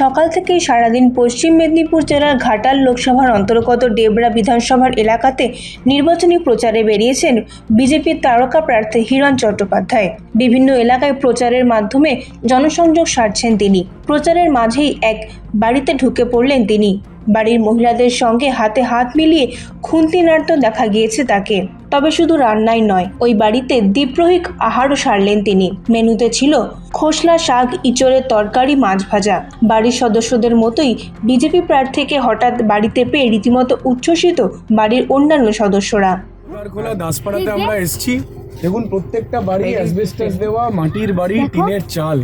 সকাল থেকেই সারাদিন পশ্চিম মেদিনীপুর জেলার ঘাটাল লোকসভার অন্তর্গত ডেবরা বিধানসভার এলাকাতে নির্বাচনী প্রচারে বেরিয়েছেন বিজেপির তারকা প্রার্থী হিরণ চট্টোপাধ্যায়। বিভিন্ন এলাকায় প্রচারের মাধ্যমে জনসংযোগ সারছেন তিনি। প্রচারের মাঝেই এক বাড়িতে ঢুকে পড়লেন তিনি। বাড়ির মহিলাদের সঙ্গে হাতে হাত মিলিয়ে খুন্তি নাড়তে দেখা গিয়েছে তাকে। তবে শুধু রান্নাই নয়, ওই বাড়িতে দ্বীপ্রহিক আহারও সারলেন তিনি। মেনুতে ছিল খোসলা, শাক, ইচড়ের তরকারি, মাছ ভাজা। বাড়ির সদস্যদের মতোই বিজেপি প্রার্থীকে হঠাৎ বাড়িতে পেয়ে রীতিমতো উচ্ছ্বসিত বাড়ির অন্যান্য সদস্যরা। খোলা, দাসপাড়াতে আমরা এসেছি। দেখুন প্রত্যেকটা বাড়ি অ্যাসবেস্টাস দেওয়া মাটির বাড়ি টিনের চাল।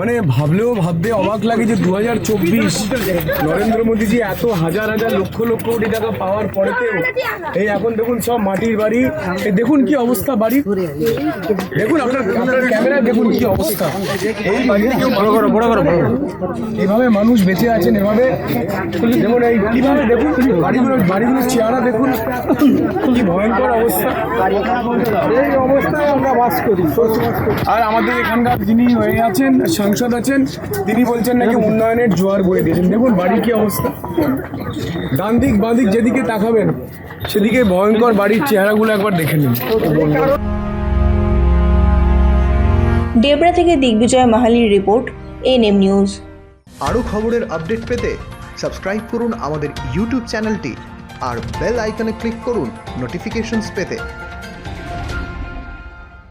মানে ভাবলেও ভাবতে অবাক লাগে যে দু হাজার চব্বিশ নরেন্দ্র মোদীজি এত হাজার হাজার লক্ষ লক্ষ কোটি টাকা পাওয়ার পরেতেও এই এখন দেখুন সব মাটির বাড়ি। এই দেখুন কি অবস্থা বাড়ি। দেখুন আপনার আপনার ক্যামেরা দেখুন কি অবস্থা। এই বাড়িতে কেউ বড় করো বড় করো বড় এভাবে মানুষ বেঁচে আছেন এভাবে। যেমন এই কীভাবে দেখুন বাড়িগুলো বাড়িগুলোর চেহারা দেখুন। কি ভয়ঙ্কর অবস্থা। অবস্থায় আমরা বাস করি আর আমাদের এখানকার যিনি হয়ে আছেন সাংসদ আছেন তিনি বলছেন নাকি উন্নয়নের জোয়ার বয়ে দিয়েছেন। দেখুন বাড়ির কি অবস্থা। ডান দিক বাঁ দিক যেদিকে তাকাবেন সেদিকে ভয়ঙ্কর বাড়ির চেহারাগুলো একবার দেখে নিন। ডেবরা থেকে দিগ্বিজয় মাহালির রিপোর্ট এনএম নিউজ। আরও খবরের আপডেট পেতে সাবস্ক্রাইব করুন আমাদের ইউটিউব চ্যানেলটি আর বেল আইকনে ক্লিক করুন নোটিফিকেশনস পেতে।